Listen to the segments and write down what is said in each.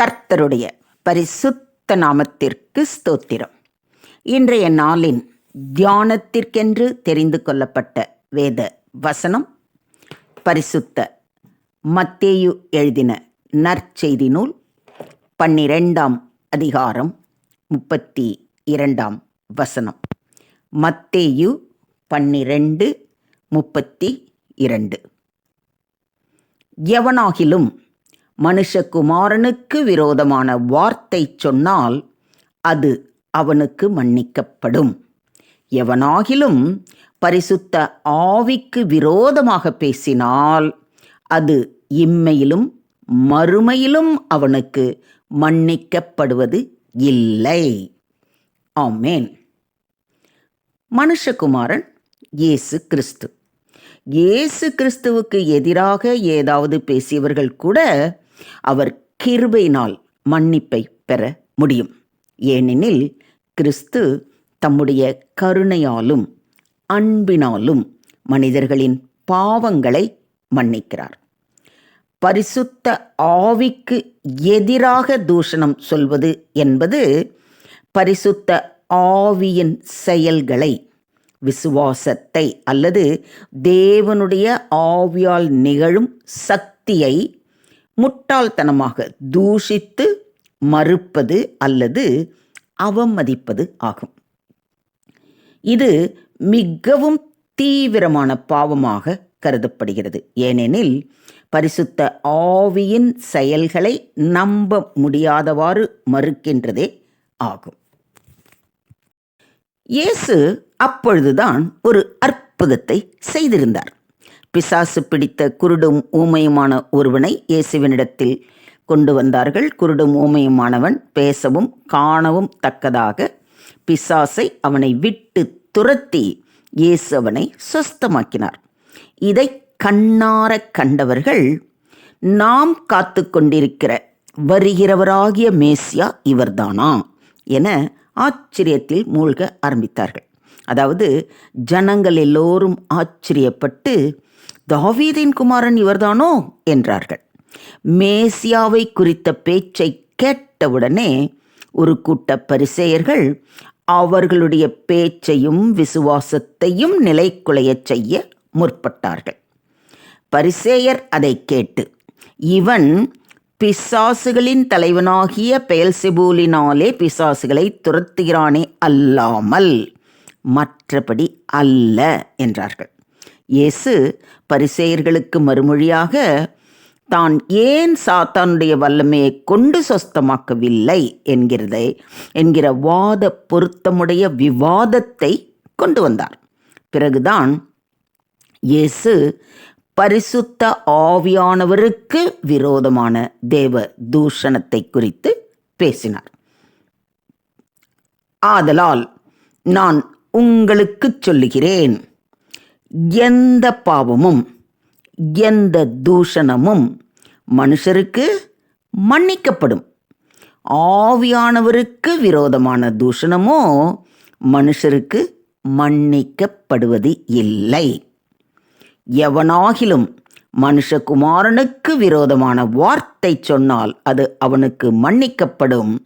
கர்த்தருடைய பரிசுத்த நாமத்திற்கு ஸ்தோத்திரம். இன்றைய நாளின் தியானத்திற்கென்று தெரிந்து கொள்ளப்பட்ட வேத வசனம் பரிசுத்த மத்தேயு எழுதின நற்செய்தி நூல் பன்னிரெண்டாம் அதிகாரம் முப்பத்தி இரண்டாம் வசனம். மத்தேயு பன்னிரெண்டு முப்பத்தி இரண்டு எவனாகிலும் மனுஷகுமாரனுக்கு விரோதமான வார்த்தை சொன்னால் அது அவனுக்கு மன்னிக்கப்படும். எவனாகிலும் பரிசுத்த ஆவிக்கு விரோதமாக பேசினால் அது இம்மையிலும் மறுமையிலும் அவனுக்கு மன்னிக்கப்படுவது இல்லை. ஆமேன். மனுஷகுமாரன் இயேசு கிறிஸ்து. இயேசு கிறிஸ்துவுக்கு எதிராக ஏதாவது பேசியவர்கள் கூட அவர் கிருபையினால் மன்னிப்பை பெற முடியும். ஏனெனில் கிறிஸ்து தம்முடைய கருணையாலும் அன்பினாலும் மனிதர்களின் பாவங்களை மன்னிக்கிறார். பரிசுத்த ஆவிக்கு எதிராக தூஷணம் சொல்வது என்பது பரிசுத்த ஆவியின் செயல்களை விசுவாசத்தை அல்லது தேவனுடைய ஆவியால் நிகழும் சக்தியை முட்டாள்தனமாக தூஷித்து மறுப்பது அல்லது அவமதிப்பது ஆகும். இது மிகவும் தீவிரமான பாவமாக கருதப்படுகிறது. ஏனெனில் பரிசுத்த ஆவியின் செயல்களை நம்ப முடியாதவாறு மறுக்கின்றதே ஆகும். இயேசு அப்பொழுதுதான் ஒரு அற்புதத்தை செய்திருந்தார். பிசாசு பிடித்த குருடும் ஊமையுமான ஒருவனை இயேசுவினிடத்தில் கொண்டு வந்தார்கள். குருடும் ஊமையுமானவன் பேசவும் காணவும் தக்கதாக பிசாசை அவனை விட்டு துரத்தி இயேசு அவனை சுஸ்தமாக்கினார். இதை கண்ணார கண்டவர்கள் நாம் காத்து கொண்டிருக்கிற வருகிறவராகிய மேசியா இவர்தானா? என ஆச்சரியத்தில் மூழ்க ஆரம்பித்தார்கள். அதாவது ஜனங்கள் எல்லோரும் ஆச்சரியப்பட்டு தாவீதின் குமாரன் இவர்தானோ என்றார்கள். மேசியாவை குறித்த பேச்சை கேட்டவுடனே ஒரு கூட்ட பரிசெயர்கள் அவர்களுடைய பேச்சையும் விசுவாசத்தையும் நிலைக்குலையச் செய்ய முற்பட்டார்கள். பரிசேயர் அதை கேட்டு இவன் பிசாசுகளின் தலைவனாகிய பெயல்சிபூலினாலே பிசாசுகளை துரத்துகிறானே அல்லாமல் மற்றபடி அல்ல என்றார்கள். இயேசு பரிசெயர்களுக்கு மறுமொழியாக தான் ஏன் சாத்தானுடைய வல்லமையை கொண்டு சொஸ்தமாக்கவில்லை? என்கிறதை என்கிற வாத பொருத்தமுடைய விவாதத்தை கொண்டு வந்தார். பிறகுதான் இயேசு பரிசுத்த ஆவியானவருக்கு விரோதமான தேவ தூஷணத்தை குறித்து பேசினார். ஆதலால் நான் உங்களுக்குச் சொல்லுகிறேன். எந்த பாவமும் எந்த தூஷணமும் மனுஷருக்கு மன்னிக்கப்படும். ஆவியானவருக்கு விரோதமான தூஷணமோ மனுஷருக்கு மன்னிக்கப்படுவது இல்லை. எவனாகிலும் மனுஷகுமாரனுக்கு விரோதமான வார்த்தை சொன்னால் அது அவனுக்கு மன்னிக்கப்படும்.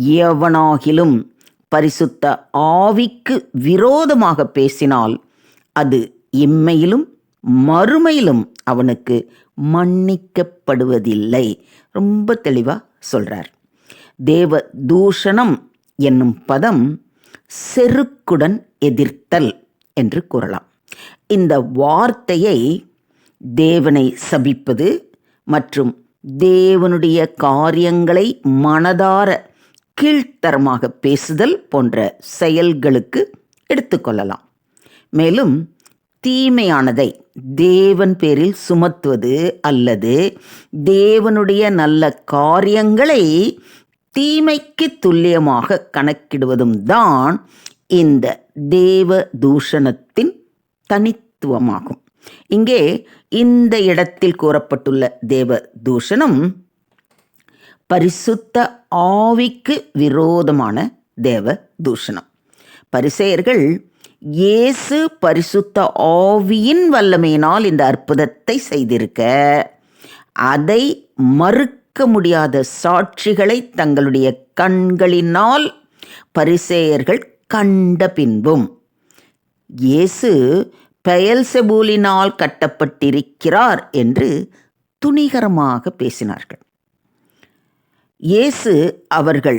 எவனாகிலும் பரிசுத்த ஆவிக்கு விரோதமாக பேசினால் அது இம்மையிலும் மறுமையிலும் அவனுக்கு மன்னிக்கப்படுவதில்லை. ரொம்ப தெளிவாக சொல்கிறார் தேவ தூஷணம் என்னும் பதம் செருக்குடன் எதிர்த்தல் என்று கூறலாம். இந்த வார்த்தையை தேவனை சபிப்பது மற்றும் தேவனுடைய காரியங்களை மனதார கீழ்த்தரமாக பேசுதல் போன்ற செயல்களுக்கு எடுத்துக்கொள்ளலாம் மேலும் தீமையானதை தேவன் பேரில் சுமத்துவது அல்லது தேவனுடைய நல்ல காரியங்களை தீமைக்கு துல்லியமாக கணக்கிடுவதும் தான் இந்த தேவ தூஷணத்தின் தனித்துவமாகும். இங்கே இந்த இடத்தில் கூறப்பட்டுள்ள தேவ தூஷணம் பரிசுத்த ஆவிக்கு விரோதமான தேவ தூஷணம். பரிசெயர்கள் இயேசு பரிசுத்த ஆவியின் வல்லமையினால் இந்த அற்புதத்தை செய்திருக்க அதை மறுக்க முடியாத சாட்சிகளை தங்களுடைய கண்களினால் பரிசேயர்கள் கண்ட பின்பும் இயேசு பெயல்செபூலினால் கட்டப்பட்டிருக்கிறார் என்று துணிகரமாக பேசினார்கள். இயேசு அவர்கள்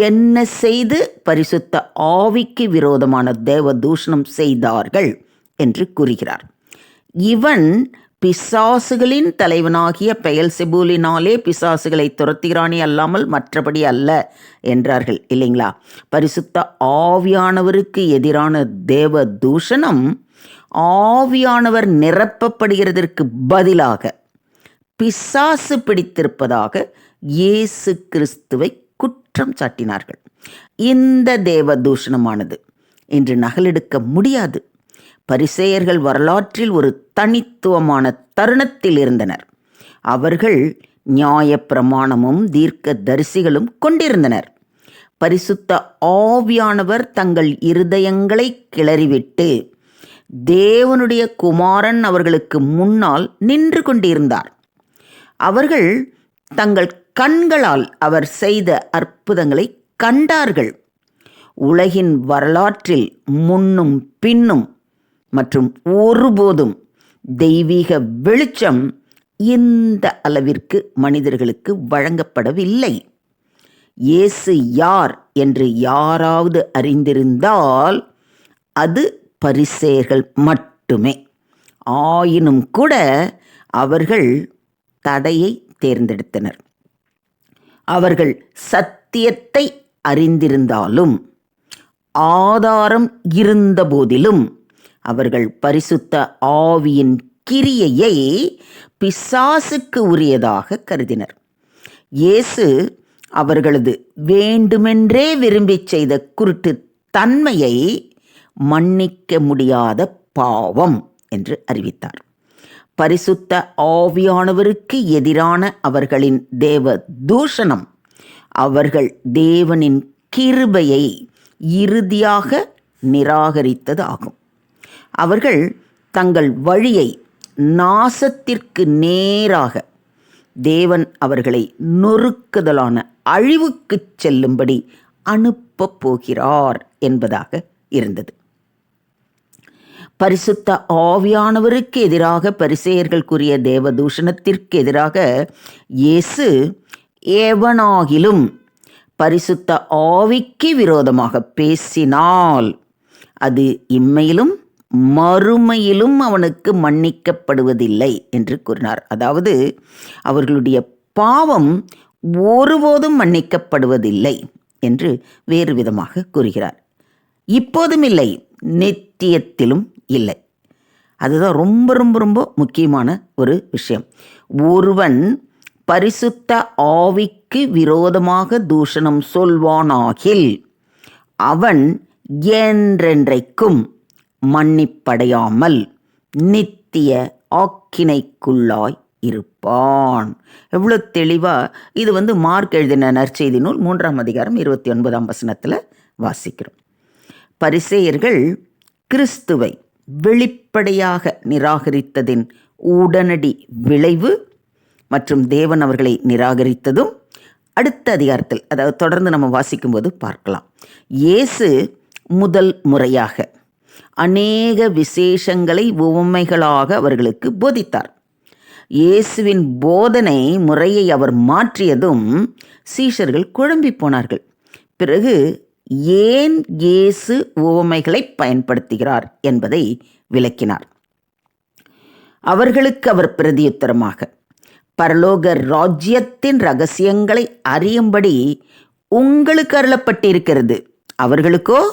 என்ன செய்து பரிசுத்த ஆவிக்கு விரோதமான தேவ தூஷணம் செய்தார்கள் என்று கூறுகிறார். இவன் பிசாசுகளின் தலைவனாகிய பெயல் செபூலினாலே பிசாசுகளை துரத்துகிறானே அல்லாமல் மற்றபடி அல்ல என்றார்கள் இல்லைங்களா? பரிசுத்த ஆவியானவருக்கு எதிரான தேவ தூஷணம் ஆவியானவர் நிரப்பப்படுகிறதற்கு பதிலாக பிசாசு பிடித்திருப்பதாக இயேசு கிறிஸ்துவை குற்றம் சாட்டினார்கள். இந்த தேவ தூஷணமானது இன்று நகலெடுக்க முடியாது. பரிசேயர்கள் வரலாற்றில் ஒரு தனித்துவமான தருணத்தில் இருந்தனர். அவர்கள் நியாய பிரமாணமும் தீர்க்க தரிசிகளும் கொண்டிருந்தனர். பரிசுத்த ஆவியானவர் தங்கள் இருதயங்களை கிளறிவிட்டு தேவனுடைய குமாரன் அவர்களுக்கு முன்னால் நின்று கொண்டிருந்தார். அவர்கள் தங்கள் கண்களால் அவர் செய்த அற்புதங்களை கண்டார்கள். உலகின் வரலாற்றில் முன்னும் பின்னும் மற்றும் ஒருபோதும் தெய்வீக வெளிச்சம் இந்த அளவிற்கு மனிதர்களுக்கு வழங்கப்படவில்லை. இயேசு யார் என்று யாராவது அறிந்திருந்தால் அது பரிசேர்கள் மட்டுமே. ஆயினும் கூட அவர்கள் தடையை தேர்ந்தெடுத்தனர். அவர்கள் சத்தியத்தை அறிந்திருந்தாலும் ஆதாரம் இருந்தபோதிலும் அவர்கள் பரிசுத்த ஆவியின் கிரியையை பிசாசுக்கு உரியதாக கருதினர். இயேசு அவர்களது வேண்டுமென்றே விரும்பிச் செய்த குருட்டு தன்மையை மன்னிக்க முடியாத பாவம் என்று அறிவித்தார். பரிசுத்த ஆவியானவருக்கு எதிரான அவர்களின் தேவ தூஷணம் அவர்கள் தேவனின் கிருபையை இறுதியாக நிராகரித்ததாகும். அவர்கள் தங்கள் வழியை நாசத்திற்கு நேராக தேவன் அவர்களை நொறுக்குதலான அழிவுக்குச் செல்லும்படி அனுப்பப் போகிறார் என்பதாக இருந்தது. பரிசுத்த ஆவியானவருக்கு எதிராக பரிசேயர்கள் கூறிய தேவதூஷணத்திற்கு எதிராக இயேசு எவனாகிலும் பரிசுத்த ஆவிக்கு விரோதமாக பேசினால் அது இம்மையிலும் மறுமையிலும் அவனுக்கு மன்னிக்கப்படுவதில்லை என்று கூறினார். அதாவது அவர்களுடைய பாவம் ஒருபோதும் மன்னிக்கப்படுவதில்லை என்று வேறு விதமாக கூறுகிறார். இப்போதும் இல்லை நித்தியத்திலும் இல்லை. அதுதான் ரொம்ப ரொம்ப ரொம்ப முக்கியமான ஒரு விஷயம். ஒருவன் பரிசுத்த ஆவிக்கு விரோதமாக தூஷணம் சொல்வானாகில் அவன் என்றென்றைக்கும் மன்னிப்படையாமல் நித்திய ஆக்கினைக்குள்ளாய் இருப்பான். எவ்வளோ தெளிவாக இது வந்து மார்க் எழுதின நற்செய்தி நூல் மூன்றாம் அதிகாரம் இருபத்தி ஒன்பதாம் வசனத்தில் வாசிக்கிறோம். பரிசேயர்கள் கிறிஸ்துவை வெளிப்படையாக நிராகரித்ததின் உடனடி விளைவு மற்றும் தேவன் அவர்களை நிராகரித்ததும் அடுத்த அதிகாரத்தில் அதாவது தொடர்ந்து நம்ம வாசிக்கும்போது பார்க்கலாம். இயேசு முதல் முறையாக அநேக விசேஷங்களை உவமைகளாக அவர்களுக்கு போதித்தார். இயேசுவின் போதனை முறையை அவர் மாற்றியதும் சீஷர்கள் குழம்பி போனார்கள். பிறகு ஏன் இயேசு உவமைகளை பயன்படுத்துகிறார் என்பதை விளக்கினார். அவர்களுக்கு அவர் பிரதியுத்தரமாக பரலோக ராஜ்யத்தின் ரகசியங்களை அறியும்படி உங்களுக்கு அருளப்பட்டிருக்கிறது. அவர்களுக்கோ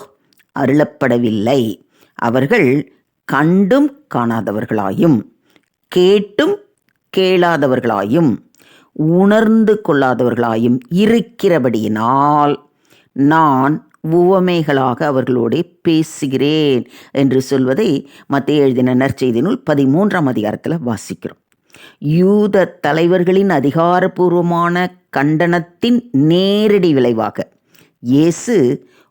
அருளப்படவில்லை. அவர்கள் கண்டும் காணாதவர்களாயும் கேட்டும் கேளாதவர்களாயும் உணர்ந்து கொள்ளாதவர்களாயும் இருக்கிறபடியினால் நான் உவமைகளாக அவர்களோடே பேசுகிறேன் என்று சொல்வதை மத்திய எழுதின நற்செய்தி நூல் பதிமூன்றாம் அதிகாரத்தில் வாசிக்கிறோம். யூத தலைவர்களின் அதிகாரபூர்வமான கண்டனத்தின் நேரடி விளைவாக இயேசு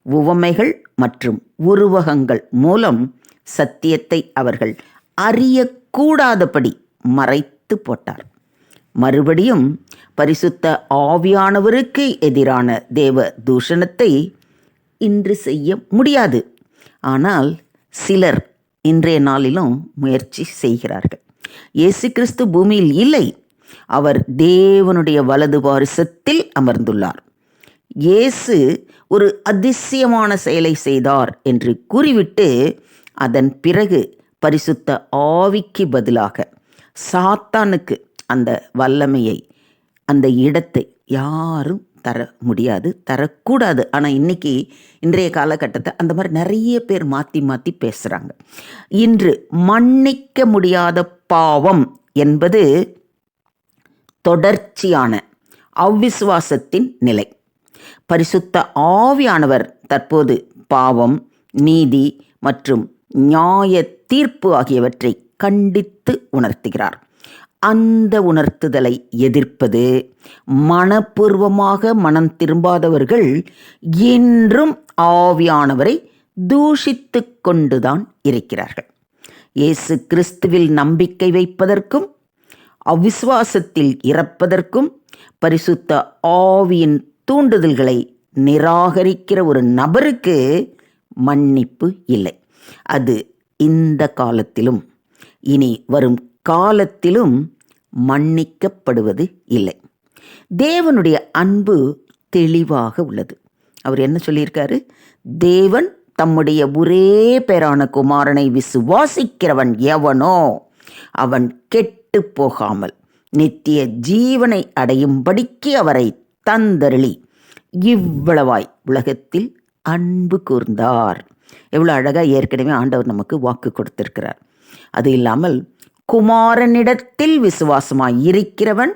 உவமைகள் மற்றும் உருவகங்கள் மூலம் சத்தியத்தை அவர்கள் அறியக்கூடாதபடி மறைத்து போட்டார். மறுபடியும் பரிசுத்த ஆவியானவருக்கு எதிரான தேவ தூஷணத்தை இன்று செய்ய முடியாது. ஆனால் சிலர் இன்றைய நாளிலும் முயற்சி செய்கிறார்கள். இயேசு கிறிஸ்து பூமியில் இல்லை. அவர் தேவனுடைய வலது பாரிசத்தில் அமர்ந்துள்ளார். இயேசு ஒரு அதிசயமான செயலை செய்தார் என்று கூறிவிட்டு அதன் பிறகு பரிசுத்த ஆவிக்கு பதிலாக சாத்தானுக்கு அந்த வல்லமையை அந்த இடத்தை யாரும் தர முடியாது தரக்கூடாது. ஆனால் இன்னைக்கு இன்றைய காலகட்டத்தை அந்த மாதிரி நிறைய பேர் மாற்றி மாற்றி பேசுகிறாங்க இன்று மன்னிக்க முடியாத பாவம் என்பது தொடர்ச்சியான அவ்விசுவாசத்தின் நிலை. பரிசுத்த ஆவியானவர் தற்போது பாவம் நீதி மற்றும் நியாய தீர்ப்பு ஆகியவற்றை கண்டித்து உணர்த்துகிறார். அந்த உணர்த்துதலை எதிர்ப்பது மனப்பூர்வமாக மனம் திரும்பாதவர்கள் இன்றும் ஆவியானவரை தூஷித்து கொண்டுதான் இருக்கிறார்கள். இயேசு கிறிஸ்துவில் நம்பிக்கை வைப்பதற்கும் அவிசுவாசத்தில் இறப்பதற்கும் பரிசுத்த ஆவியின் தூண்டுதல்களை நிராகரிக்கிற ஒரு நபருக்கு மன்னிப்பு இல்லை. அது இந்த காலத்திலும் இனி வரும் காலத்திலும் மன்னிக்கப்படுவது இல்லை. தேவனுடைய அன்பு தெளிவாக உள்ளது. அவர் என்ன சொல்லியிருக்காரு? தேவன் தம்முடைய ஒரே பேரான குமாரனை விசுவாசிக்கிறவன் எவனோ அவன் கெட்டு போகாமல் நித்திய ஜீவனை அடையும்படிக்கு அவரை தந்தருளி இவ்வளவாய் உலகத்தில் அன்பு கூர்ந்தார். எவ்வளோ அழகாக ஏற்கனவே ஆண்டவர் நமக்கு வாக்கு கொடுத்திருக்கிறார். அது இல்லாமல் குமாரனிடத்தில் விசுவாசமாய் இருக்கிறவன்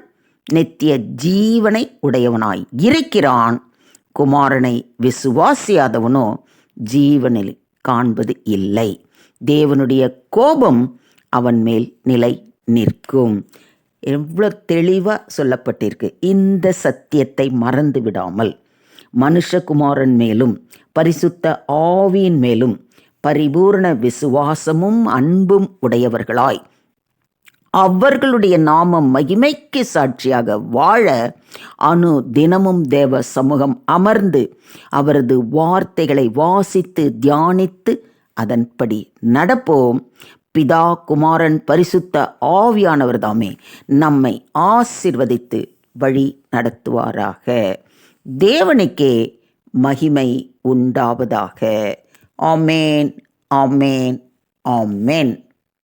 நித்திய ஜீவனை உடையவனாய் இருக்கிறான். குமாரனை விசுவாசியாதவனோ ஜீவனில் காண்பது இல்லை. தேவனுடைய கோபம் அவன் மேல் நிலை நிற்கும். எவ்வளோ தெளிவாக சொல்லப்பட்டிருக்கு. இந்த சத்தியத்தை மறந்து விடாமல் மனுஷகுமாரன் மேலும் பரிசுத்த ஆவியின் மேலும் பரிபூர்ண விசுவாசமும் அன்பும் உடையவர்களாய் அவர்களுடைய நாமம் மகிமைக்கு சாட்சியாக வாழ அணு தினமும் தேவ சமூகம் அமர்ந்து அவரது வார்த்தைகளை வாசித்து தியானித்து அதன்படி நடப்போம். பிதா குமாரன் பரிசுத்த ஆவியானவர் தாமே நம்மை ஆசிர்வதித்து வழி நடத்துவாராக. தேவனுக்கே மகிமை உண்டாவதாக. ஆமேன் ஆமேன் ஆமேன்.